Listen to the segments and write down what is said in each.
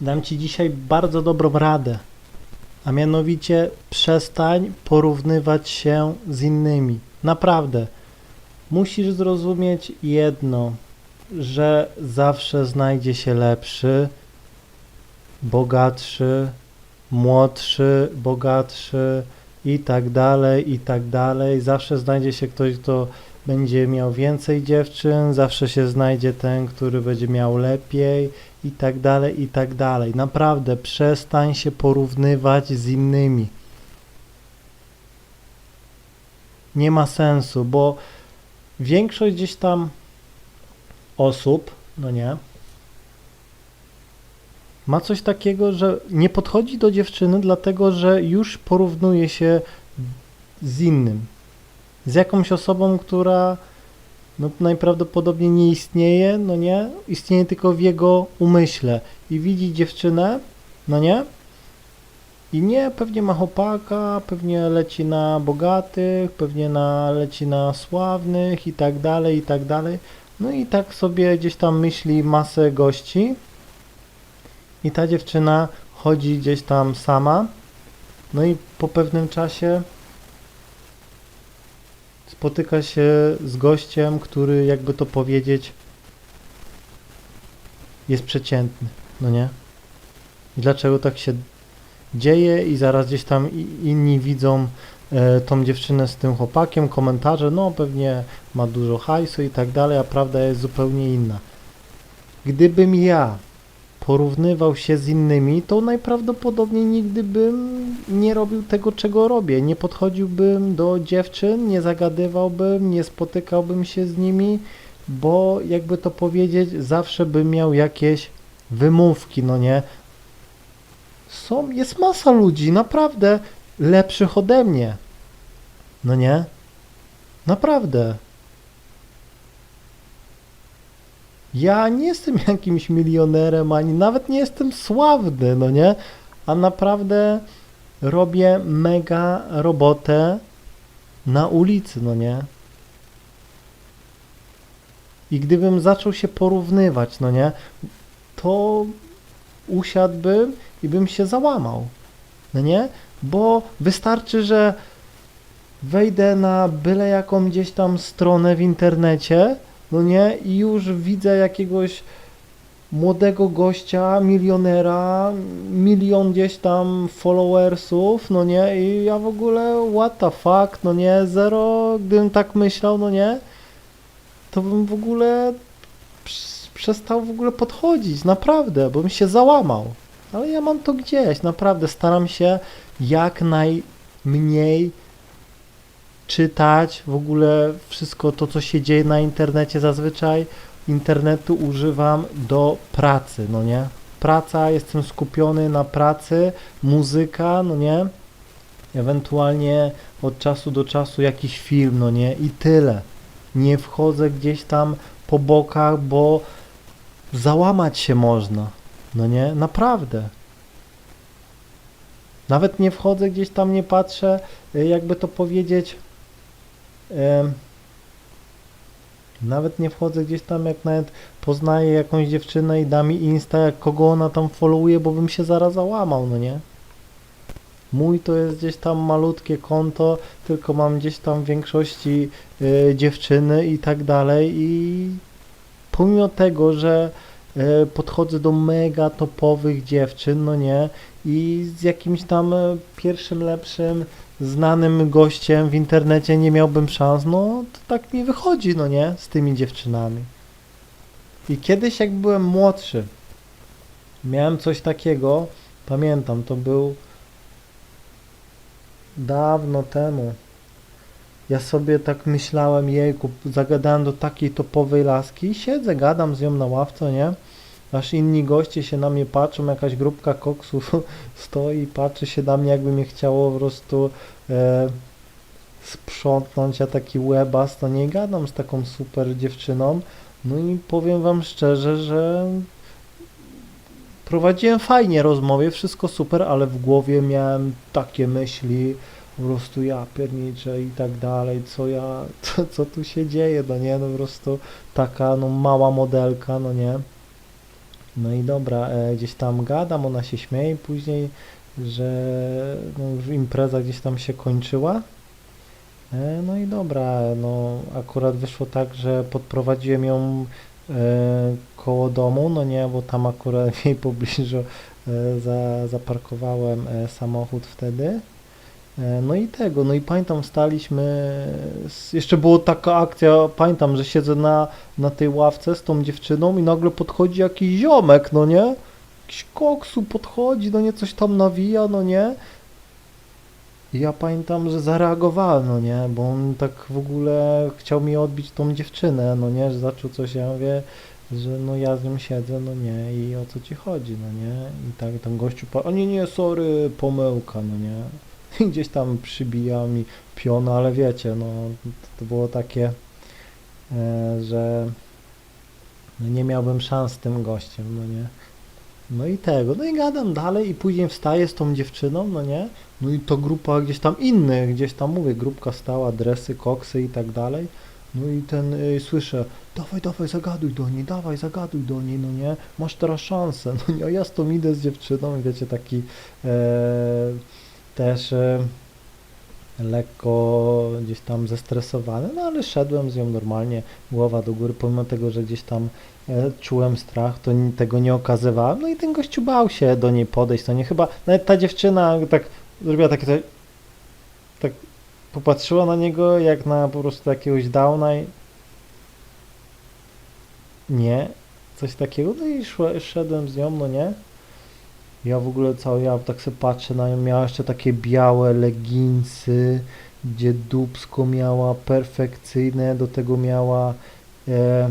dam Ci dzisiaj bardzo dobrą radę, a mianowicie przestań porównywać się z innymi. Naprawdę. Musisz zrozumieć jedno, że zawsze znajdzie się lepszy, bogatszy, młodszy, bogatszy i tak dalej, i tak dalej. Zawsze znajdzie się ktoś, kto będzie miał więcej dziewczyn, zawsze się znajdzie ten, który będzie miał lepiej i tak dalej, i tak dalej. Naprawdę przestań się porównywać z innymi. Nie ma sensu, bo większość gdzieś tam osób, no nie, ma coś takiego, że nie podchodzi do dziewczyny, dlatego że już porównuje się z innym. Z jakąś osobą, która no, najprawdopodobniej nie istnieje, no nie? Istnieje tylko w jego umyśle. I widzi dziewczynę, no nie? I nie, pewnie ma chłopaka, pewnie leci na bogatych, pewnie na, leci na sławnych i tak dalej, i tak dalej. No i tak sobie gdzieś tam myśli masę gości. I ta dziewczyna chodzi gdzieś tam sama. No i po pewnym czasie spotyka się z gościem, który jakby to powiedzieć jest przeciętny, no nie? I dlaczego tak się dzieje i zaraz gdzieś tam inni widzą e, tą dziewczynę z tym chłopakiem, komentarze, no pewnie ma dużo hajsu i tak dalej, a prawda jest zupełnie inna. Gdybym ja porównywał się z innymi, to najprawdopodobniej nigdy bym nie robił tego, czego robię. Nie podchodziłbym do dziewczyn, nie zagadywałbym, nie spotykałbym się z nimi, bo jakby to powiedzieć, zawsze bym miał jakieś wymówki, no nie? Są, jest masa ludzi, naprawdę lepszych ode mnie. No nie? Naprawdę. Ja nie jestem jakimś milionerem, ani nawet nie jestem sławny, no nie? A naprawdę robię mega robotę na ulicy, no nie? I gdybym zaczął się porównywać, no nie? To usiadłbym i bym się załamał, no nie? Bo wystarczy, że wejdę na byle jaką gdzieś tam stronę w internecie, no nie, i już widzę jakiegoś młodego gościa, milionera, milion gdzieś tam followersów, no nie, i ja w ogóle what the fuck, no nie, zero, gdybym tak myślał, no nie, to bym w ogóle przestał w ogóle podchodzić, naprawdę, bo bym się załamał. Ale ja mam to gdzieś, naprawdę staram się jak najmniej czytać, w ogóle wszystko to, co się dzieje na internecie zazwyczaj. Internetu używam do pracy, no nie? Praca, jestem skupiony na pracy, muzyka, no nie? Ewentualnie od czasu do czasu jakiś film, no nie? I tyle. Nie wchodzę gdzieś tam po bokach, bo załamać się można, no nie? Naprawdę. Nawet nie wchodzę gdzieś tam, nie patrzę, y, jakby to powiedzieć, Nawet nie wchodzę gdzieś tam, jak nawet poznaję jakąś dziewczynę i da mi Insta, jak kogo ona tam followuje, bo bym się zaraz załamał, no nie? Mój to jest gdzieś tam malutkie konto, tylko mam gdzieś tam w większości y, dziewczyny i tak dalej i pomimo tego, że y, podchodzę do mega topowych dziewczyn, no nie? I z jakimś tam y, pierwszym lepszym znanym gościem w internecie nie miałbym szans, no to tak mi wychodzi, no nie, z tymi dziewczynami. I kiedyś jak byłem młodszy, miałem coś takiego, pamiętam, to był dawno temu. Ja sobie tak myślałem, jejku, zagadałem do takiej topowej laski i siedzę, gadam z nią na ławce, nie? Aż inni goście się na mnie patrzą, jakaś grupka koksów stoi, patrzy się na mnie, jakby mnie chciało po prostu e, sprzątnąć, ja taki łebas, to nie gadam z taką super dziewczyną. No i powiem wam szczerze, że prowadziłem fajnie rozmowie, wszystko super, ale w głowie miałem takie myśli, po prostu ja pierniczę i tak dalej, co ja, co, co tu się dzieje, no nie, no po prostu taka no mała modelka, no nie. No i dobra, e, gdzieś tam gadam, ona się śmieje później, że no, już impreza gdzieś tam się kończyła. E, no i dobra, no akurat wyszło tak, że podprowadziłem ją e, koło domu, no nie, bo tam akurat jej pobliżu e, za, zaparkowałem e, samochód wtedy. E, No i tego, no i pamiętam, staliśmy, jeszcze była taka akcja, pamiętam, że siedzę na, na tej ławce z tą dziewczyną i nagle podchodzi jakiś ziomek, no nie? Jakiś koksu podchodzi, no nie, coś tam nawija, no nie? I ja pamiętam, że zareagowałem, no nie, bo on tak w ogóle chciał mi odbić tą dziewczynę, no nie, że zaczął coś, ja mówię, że no ja z nią siedzę, no nie, i o co ci chodzi, no nie? I tak tam gościu, o nie, nie, sorry, pomyłka, no nie? Gdzieś tam przybija mi piona, ale wiecie, no to, było takie, e, że nie miałbym szans z tym gościem, no nie? No i tego, no i gadam dalej i później wstaję z tą dziewczyną, no nie? No i to grupa gdzieś tam innych, gdzieś tam mówię, grupka stała, dresy, koksy i tak dalej. No i ten y, słyszę, dawaj, dawaj, zagaduj do niej, dawaj, zagaduj do niej, no nie, masz teraz szansę, no nie, a ja z tą idę z dziewczyną i wiecie, taki e, też e, lekko gdzieś tam zestresowany, no ale szedłem z nią normalnie, głowa do góry, pomimo tego, że gdzieś tam e, czułem strach, to tego nie okazywałem, no i ten gościu bał się do niej podejść, to nie chyba, nawet ta dziewczyna tak zrobiła takie, coś- tak popatrzyła na niego jak na po prostu jakiegoś downa i nie, coś takiego, no i szedłem z nią, no nie, ja w ogóle cały, ja tak sobie patrzę na nią, miała jeszcze takie białe leginsy, gdzie dubsko miała perfekcyjne, do tego miała e,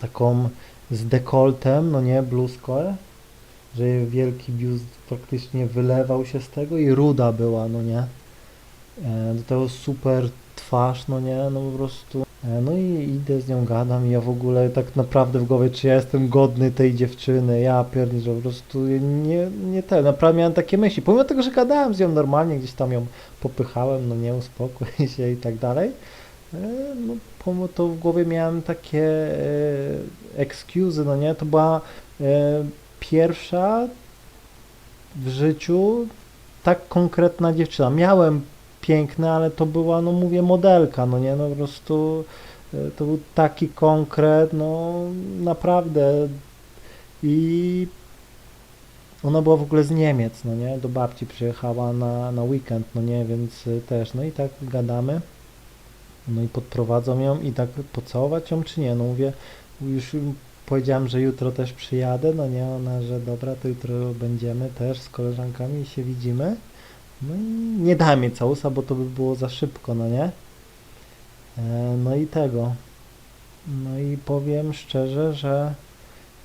taką z dekoltem, no nie, bluzkę, że wielki biust praktycznie wylewał się z tego i ruda była, no nie. E, do tego super twarz, no nie, no po prostu. E, no i idę z nią gadam i ja w ogóle tak naprawdę w głowie, czy ja jestem godny tej dziewczyny, ja że po prostu nie, nie ten, naprawdę miałem takie myśli, pomimo tego, że gadałem z nią normalnie, gdzieś tam ją popychałem, no nie, uspokój się i tak dalej, e, no pomimo to w głowie miałem takie e, excuse, no nie, to była e, pierwsza w życiu tak konkretna dziewczyna. Miałem piękne, ale to była, no mówię, modelka, no nie, no po prostu e, to był taki konkret, no naprawdę. I ona była w ogóle z Niemiec, no nie, do babci przyjechała na, na weekend, no nie, więc y, też, no i tak gadamy, no i podprowadzą ją i tak pocałować ją, czy nie, no mówię, już powiedziałem, że jutro też przyjadę, no nie, ona, że dobra, to jutro będziemy też z koleżankami i się widzimy. No i nie dałem jej całusa, bo to by było za szybko, no nie? E, no i tego. No i powiem szczerze, że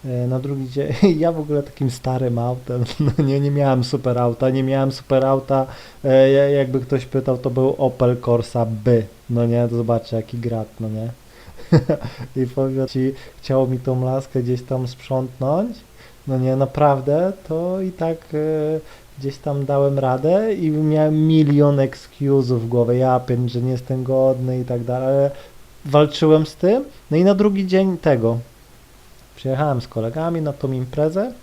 e, na drugi dzień, ja w ogóle takim starym autem, no nie, nie miałem super auta, nie miałem super auta, e, ja- jakby ktoś pytał, to był Opel Corsa B, no nie, to zobaczcie jaki grat, no nie? I powiem ci, chciało mi tą laskę gdzieś tam sprzątnąć, no nie, naprawdę, to i tak gdzieś tam dałem radę i miałem milion excuse'ów w głowie, ja pierd, że nie jestem godny i tak dalej, ale walczyłem z tym, no i na drugi dzień tego, przyjechałem z kolegami na tą imprezę,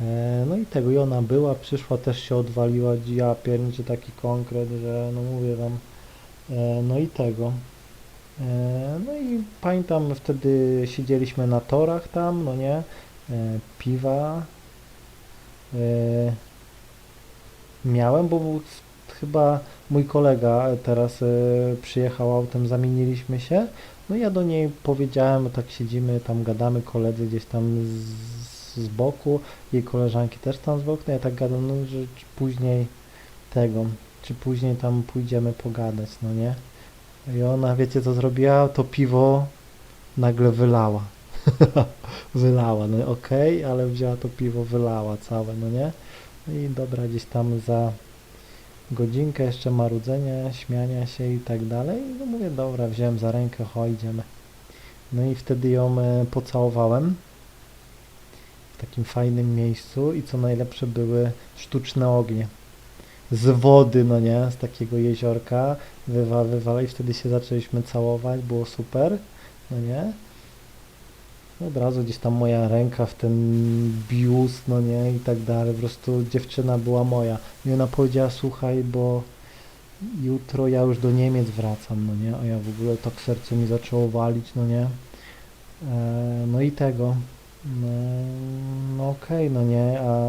e, no i tego, i ona była, przyszła, też się odwaliła, ja pierniczy taki konkret, że no mówię wam, e, no i tego. E, No i pamiętam wtedy siedzieliśmy na torach tam, no nie, piwa miałem, bo był chyba mój kolega teraz e, przyjechał autem, zamieniliśmy się, no ja do niej powiedziałem, bo tak siedzimy, tam gadamy, koledzy gdzieś tam z, z boku, jej koleżanki też tam z boku, no ja tak gadam, no, że czy później tego, czy później tam pójdziemy pogadać, no nie. I ona, wiecie co zrobiła? To piwo nagle wylała. wylała, no okej, ale wzięła to piwo, wylała całe, no nie? No i dobra, gdzieś tam za godzinkę jeszcze marudzenia, śmiania się i tak dalej. No mówię, dobra, wziąłem za rękę, chodź, idziemy. No i wtedy ją e, pocałowałem w takim fajnym miejscu i co najlepsze były sztuczne ognie. Z wody, no nie, z takiego jeziorka wywa, wywala i wtedy się zaczęliśmy całować, było super, no nie? Od razu gdzieś tam moja ręka w ten biust, no nie, i tak dalej. Po prostu dziewczyna była moja. I ona powiedziała, słuchaj, bo jutro ja już do Niemiec wracam, no nie, a ja w ogóle tak serce mi zaczęło walić, no nie. E, no i tego. No, no okej, no nie, a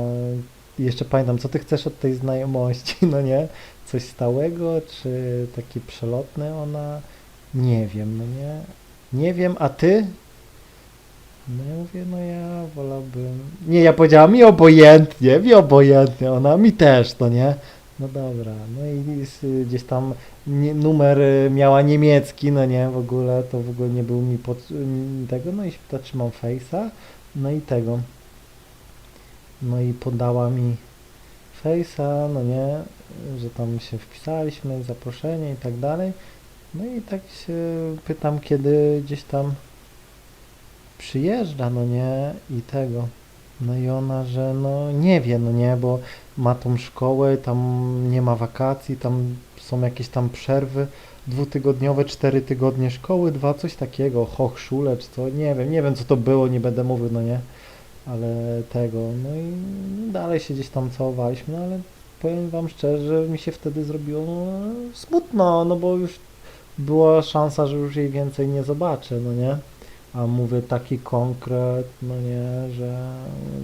jeszcze pamiętam, co ty chcesz od tej znajomości, no nie? Coś stałego, czy takie przelotne ona? Nie wiem, no nie. Nie wiem, a ty? No ja mówię, no ja wolałbym... Nie, ja powiedziałam mi obojętnie, mi obojętnie, ona mi też, no nie? No dobra, no i gdzieś tam nie, numer y, miała niemiecki, no nie, w ogóle, to w ogóle nie był mi pod, tego, no i się pyta, czy mam face'a, no i tego. No i podała mi face'a, no nie, że tam się wpisaliśmy, zaproszenie i tak dalej. No i tak się pytam, kiedy gdzieś tam przyjeżdża, no nie, i tego. No i ona, że no nie wie, no nie, bo ma tą szkołę, tam nie ma wakacji, tam są jakieś tam przerwy dwutygodniowe, cztery tygodnie szkoły, dwa, coś takiego, Hochschule czy co, nie wiem, nie wiem co to było, nie będę mówił, no nie, ale tego, no i dalej się gdzieś tam całowaliśmy, no ale powiem wam szczerze, mi się wtedy zrobiło no, smutno, no bo już była szansa, że już jej więcej nie zobaczę, no nie, a mówię taki konkret, no nie, że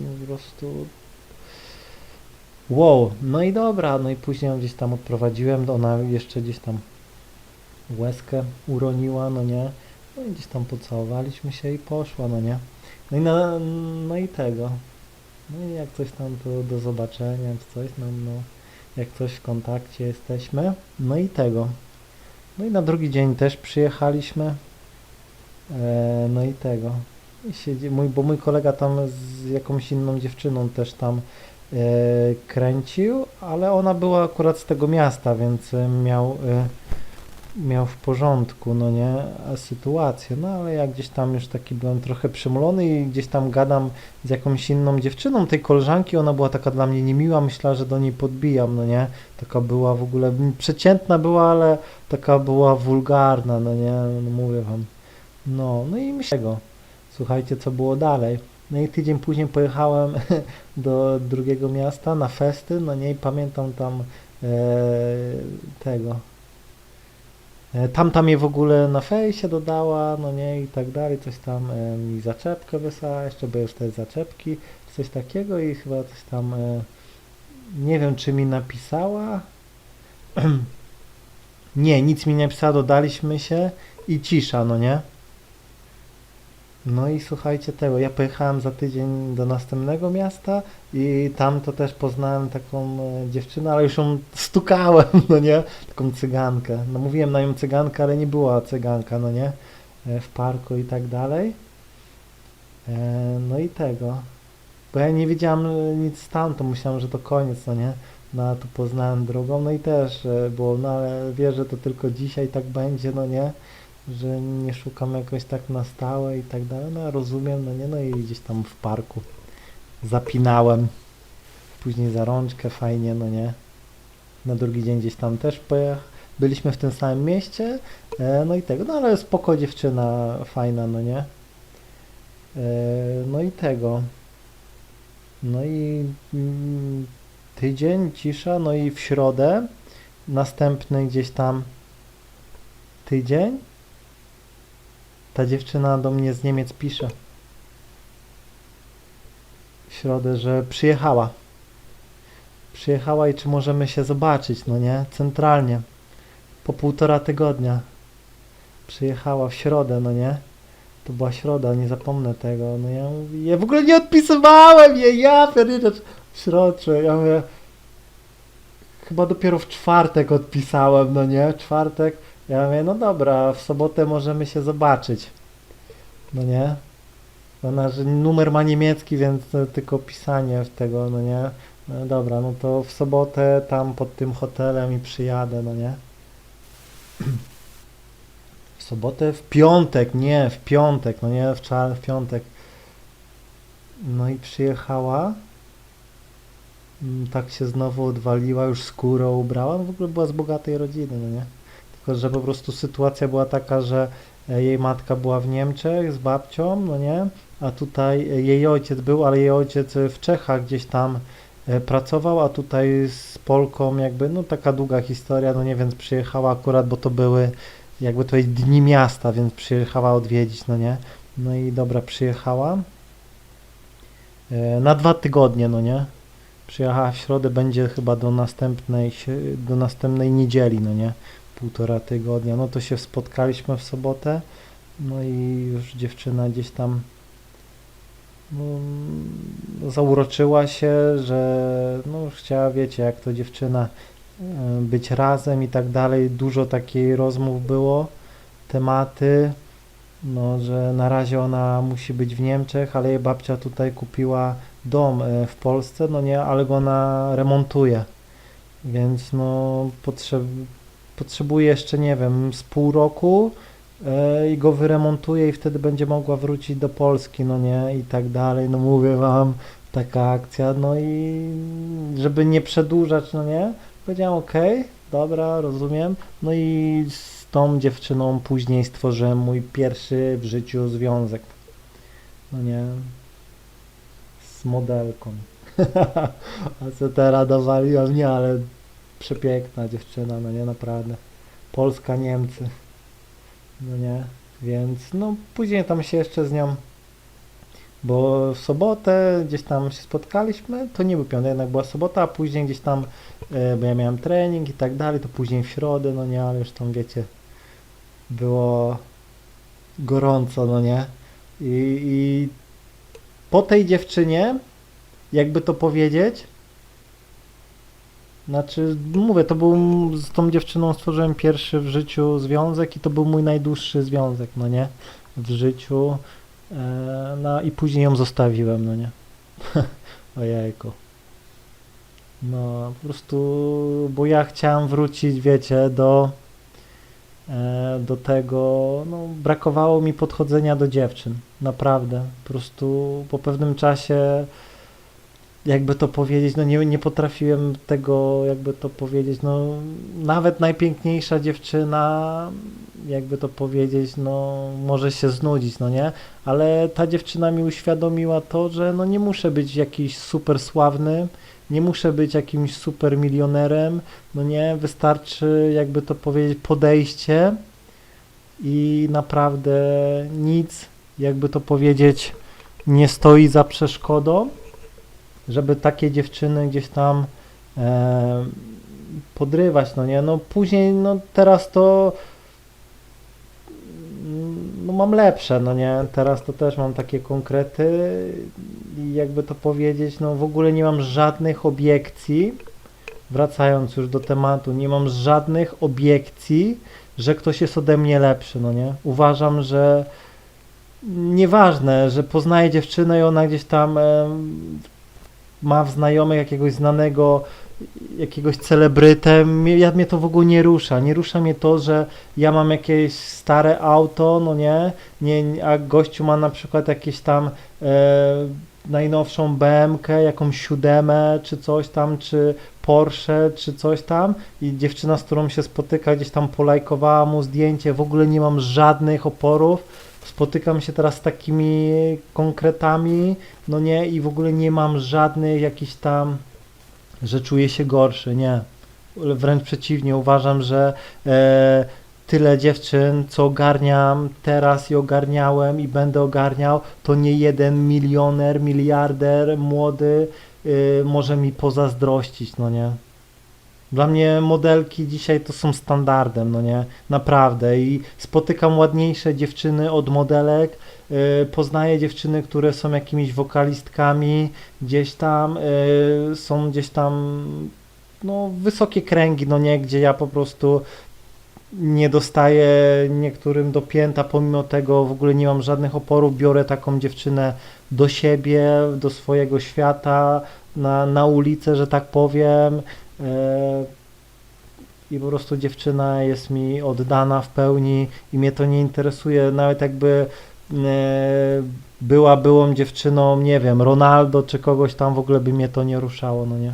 no, po prostu wow, no i dobra, no i później ją gdzieś tam odprowadziłem, ona jeszcze gdzieś tam łezkę uroniła, no nie, no i gdzieś tam pocałowaliśmy się i poszła, no nie, no i, na, no i tego, no i jak coś tam to do zobaczenia, czy coś, no, no, jak coś w kontakcie jesteśmy, no i tego, no i na drugi dzień też przyjechaliśmy, e, no i tego, siedzi, mój, bo mój kolega tam z jakąś inną dziewczyną też tam e, kręcił, ale ona była akurat z tego miasta, więc e, miał, e, miał w porządku, no nie, sytuację, no ale ja gdzieś tam już taki byłem trochę przymulony i gdzieś tam gadam z jakąś inną dziewczyną tej koleżanki, ona była taka dla mnie niemiła, myślała, że do niej podbijam, no nie, taka była w ogóle, przeciętna była, ale taka była wulgarna, no nie, no mówię wam, no, no i myślę. Słuchajcie, co było dalej. No i tydzień później pojechałem do drugiego miasta na festy, no nie, pamiętam tam e, tego. E, tamta mnie w ogóle na fejsie dodała, no nie, i tak dalej, coś tam e, mi zaczepkę wysłała, jeszcze były już te zaczepki, coś takiego i chyba coś tam, e, nie wiem, czy mi napisała. nie, nic mi nie napisała, dodaliśmy się i cisza, no nie. No i słuchajcie tego, ja pojechałem za tydzień do następnego miasta i tam to też poznałem taką e, dziewczynę, ale już ją stukałem, no nie, taką cygankę. No mówiłem na nią cygankę, ale nie była cyganka, no nie, e, w parku i tak dalej. E, no i tego, bo ja nie wiedziałem nic tam, to myślałem, że to koniec, no nie. No a tu poznałem drugą, no i też było, no ale wiesz, że to tylko dzisiaj tak będzie, no nie że nie szukam jakoś tak na stałe i tak dalej, no rozumiem, no nie, no i gdzieś tam w parku zapinałem, później za rączkę, fajnie, no nie, na drugi dzień gdzieś tam też pojech, byliśmy w tym samym mieście, e, no i tego, no ale spoko dziewczyna, fajna, no nie, e, no i tego, no i mm, tydzień, cisza, no i w środę, następny gdzieś tam tydzień, ta dziewczyna do mnie z Niemiec pisze w środę, że przyjechała. Przyjechała i czy możemy się zobaczyć, no nie? Centralnie. Po półtora tygodnia. Przyjechała w środę, no nie? To była środa, nie zapomnę tego. No ja mówię, ja w ogóle nie odpisywałem jej, ja pierdzielę w środcze. Ja mówię, chyba dopiero w czwartek odpisałem, no nie? Czwartek. Ja mówię, no dobra, w sobotę możemy się zobaczyć. No nie? Ona, że numer ma niemiecki, więc tylko pisanie w tego, no nie? No dobra, no to w sobotę tam pod tym hotelem i przyjadę, no nie? W sobotę? W piątek, nie, w piątek, no nie, w czar, w piątek. No i przyjechała. Mm, Tak się znowu odwaliła, już skórę ubrała, no w ogóle była z bogatej rodziny, no nie? Tylko, że po prostu sytuacja była taka, że e, jej matka była w Niemczech z babcią, no nie, a tutaj e, jej ojciec był, ale jej ojciec e, w Czechach gdzieś tam pracował, a tutaj z Polką jakby, no taka długa historia, no nie, więc przyjechała akurat, bo to były jakby jest dni miasta, więc przyjechała odwiedzić, no nie, no i dobra, przyjechała. Na dwa tygodnie, no nie, przyjechała w środę, będzie chyba do następnej, do następnej niedzieli, no nie, półtora tygodnia, no to się spotkaliśmy w sobotę, no i już dziewczyna gdzieś tam no, zauroczyła się, że no, chciała, wiecie, jak to dziewczyna e, być razem i tak dalej. Dużo takiej rozmów było, tematy, no, że na razie ona musi być w Niemczech, ale jej babcia tutaj kupiła dom e, w Polsce, no nie, ale go ona remontuje, więc no potrzeb, potrzebuje jeszcze, nie wiem, z pół roku e, i go wyremontuje i wtedy będzie mogła wrócić do Polski, no nie, i tak dalej, no mówię wam, taka akcja, no i żeby nie przedłużać, no nie, powiedziałem okej, dobra, rozumiem, no i z tą dziewczyną później stworzyłem mój pierwszy w życiu związek, no nie, z modelką, a co teraz dowaliła mnie, ale przepiękna dziewczyna, no nie, naprawdę, Polska, Niemcy, no nie, więc no później tam się jeszcze z nią, bo w sobotę gdzieś tam się spotkaliśmy, to nie był piątek, jednak była sobota, a później gdzieś tam, e, bo ja miałem trening i tak dalej, to później w środę, no nie, ale już tam wiecie, było gorąco, no nie, i, i po tej dziewczynie, jakby to powiedzieć, znaczy, mówię, to był z tą dziewczyną stworzyłem pierwszy w życiu związek i to był mój najdłuższy związek, no nie, w życiu. E, no i później ją zostawiłem, no nie. Ojejku. No, po prostu, bo ja chciałem wrócić, wiecie, do, e, do tego, no, brakowało mi podchodzenia do dziewczyn, naprawdę. Po prostu po pewnym czasie, jakby to powiedzieć, no nie, nie potrafiłem tego, jakby to powiedzieć, no, nawet najpiękniejsza dziewczyna, jakby to powiedzieć, no, może się znudzić, no nie? ale ta dziewczyna mi uświadomiła to, że no nie muszę być jakiś super sławny, nie muszę być jakimś super milionerem, no nie, wystarczy jakby to powiedzieć podejście i naprawdę nic, jakby to powiedzieć, nie stoi za przeszkodą, żeby takie dziewczyny gdzieś tam e, podrywać, no nie, no później, no teraz to no mam lepsze, no nie, teraz to też mam takie konkrety i jakby to powiedzieć, no w ogóle nie mam żadnych obiekcji, wracając już do tematu, nie mam żadnych obiekcji, że ktoś jest ode mnie lepszy, no nie, uważam, że nieważne, że poznaję dziewczynę i ona gdzieś tam em, ma w znajomych jakiegoś znanego, jakiegoś celebrytę, mnie, ja, mnie to w ogóle nie rusza, nie rusza mnie to, że ja mam jakieś stare auto, no nie, nie a gościu ma na przykład jakieś tam e, najnowszą BMK, jakąś siódemę, czy coś tam, czy Porsche, czy coś tam. I dziewczyna, z którą się spotyka, gdzieś tam polajkowała mu zdjęcie, w ogóle nie mam żadnych oporów, spotykam się teraz z takimi konkretami, no nie, i w ogóle nie mam żadnych jakichś tam, że czuję się gorszy, nie. Wręcz przeciwnie, uważam, że e, tyle dziewczyn, co ogarniam teraz i ogarniałem i będę ogarniał, to nie jeden milioner, miliarder młody y, może mi pozazdrościć, no nie. Dla mnie modelki dzisiaj to są standardem, no nie, naprawdę. I spotykam ładniejsze dziewczyny od modelek, y, poznaję dziewczyny, które są jakimiś wokalistkami, gdzieś tam y, są gdzieś tam, no, wysokie kręgi, no nie, gdzie ja po prostu nie dostaję niektórym do pięta, pomimo tego w ogóle nie mam żadnych oporów, biorę taką dziewczynę do siebie, do swojego świata, na, na ulicę, że tak powiem. E, I po prostu dziewczyna jest mi oddana w pełni i mnie to nie interesuje, nawet jakby e, była byłą dziewczyną, nie wiem, Ronaldo czy kogoś tam, w ogóle by mnie to nie ruszało, no nie.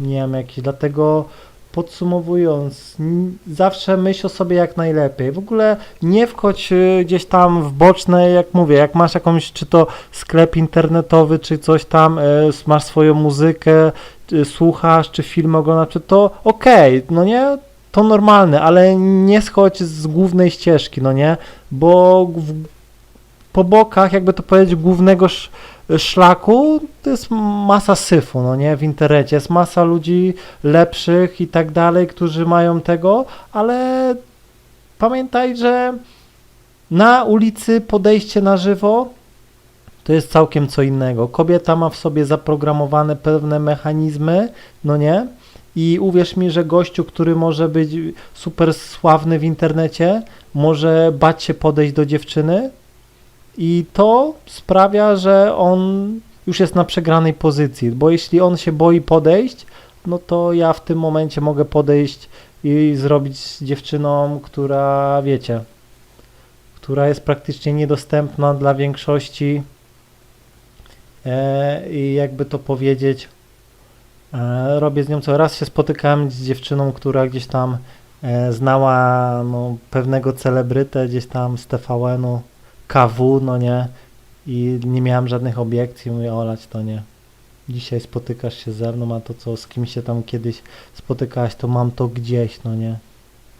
Nie wiem, jakiś, dlatego podsumowując, zawsze myśl o sobie jak najlepiej. W ogóle nie wchodź y, gdzieś tam w boczne, jak mówię, jak masz jakąś, czy to sklep internetowy, czy coś tam, y, masz swoją muzykę, y, słuchasz, czy film oglądasz, czy to okej, no nie? To normalne, ale nie schodź z głównej ścieżki, no nie? Bo po bokach, jakby to powiedzieć, głównego sz, szlaku to jest masa syfu, no nie? W internecie jest masa ludzi lepszych i tak dalej, którzy mają tego, ale pamiętaj, że na ulicy podejście na żywo to jest całkiem co innego. Kobieta ma w sobie zaprogramowane pewne mechanizmy, no nie? I uwierz mi, że gościu, który może być super sławny w internecie, może bać się podejść do dziewczyny i to sprawia, że on już jest na przegranej pozycji, bo jeśli on się boi podejść, no to ja w tym momencie mogę podejść i zrobić z dziewczyną, która wiecie, która jest praktycznie niedostępna dla większości. E, i jakby to powiedzieć, e, robię z nią co raz się spotykałem z dziewczyną, która gdzieś tam e, znała no, pewnego celebrytę gdzieś tam z TVN-u, KW, no nie, i nie miałem żadnych obiekcji, mówię, olać to nie. Dzisiaj spotykasz się ze mną, a to co z kim się tam kiedyś spotykałaś, to mam to gdzieś, no nie.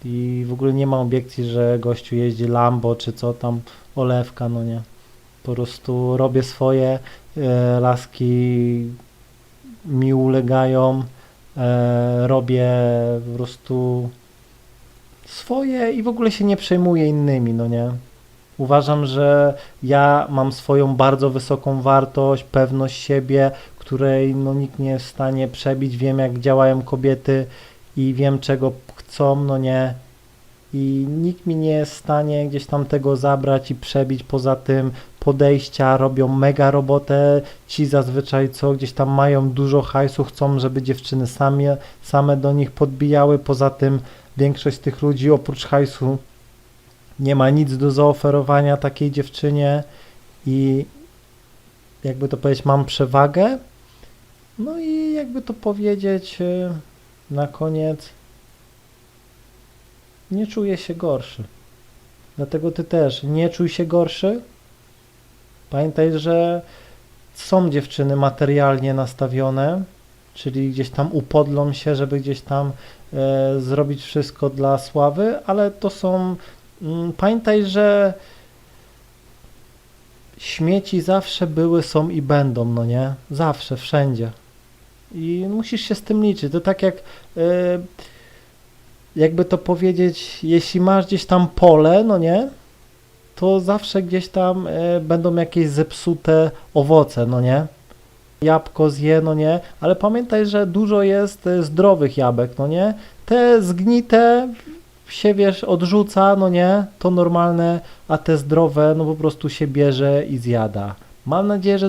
I w ogóle nie ma obiekcji, że gościu jeździ Lambo czy co tam, olewka, no nie. Po prostu robię swoje, e, laski mi ulegają, e, robię po prostu swoje i w ogóle się nie przejmuję innymi, no nie. Uważam, że ja mam swoją bardzo wysoką wartość, pewność siebie, której no, nikt nie jest w stanie przebić. Wiem, jak działają kobiety i wiem, czego chcą, no nie. I nikt mi nie jest w stanie gdzieś tam tego zabrać i przebić. Poza tym podejścia robią mega robotę. Ci zazwyczaj, co gdzieś tam mają dużo hajsu, chcą, żeby dziewczyny same, same do nich podbijały. Poza tym większość z tych ludzi oprócz hajsu nie ma nic do zaoferowania takiej dziewczynie i jakby to powiedzieć, mam przewagę. No i jakby to powiedzieć y, na koniec, nie czuję się gorszy. Dlatego ty też nie czuj się gorszy. Pamiętaj, że są dziewczyny materialnie nastawione, czyli gdzieś tam upodlą się, żeby gdzieś tam e, zrobić wszystko dla sławy, ale to są Pamiętaj, że śmieci zawsze były, są i będą, no nie? Zawsze, wszędzie. I musisz się z tym liczyć. To tak jak, e, jakby to powiedzieć, jeśli masz gdzieś tam pole, no nie? To zawsze gdzieś tam e, będą jakieś zepsute owoce, no nie? Jabłko zje, no nie? Ale pamiętaj, że dużo jest e, zdrowych jabłek, no nie? Te zgnite się wiesz, odrzuca, no nie, to normalne, a te zdrowe, no po prostu się bierze i zjada. Mam nadzieję, że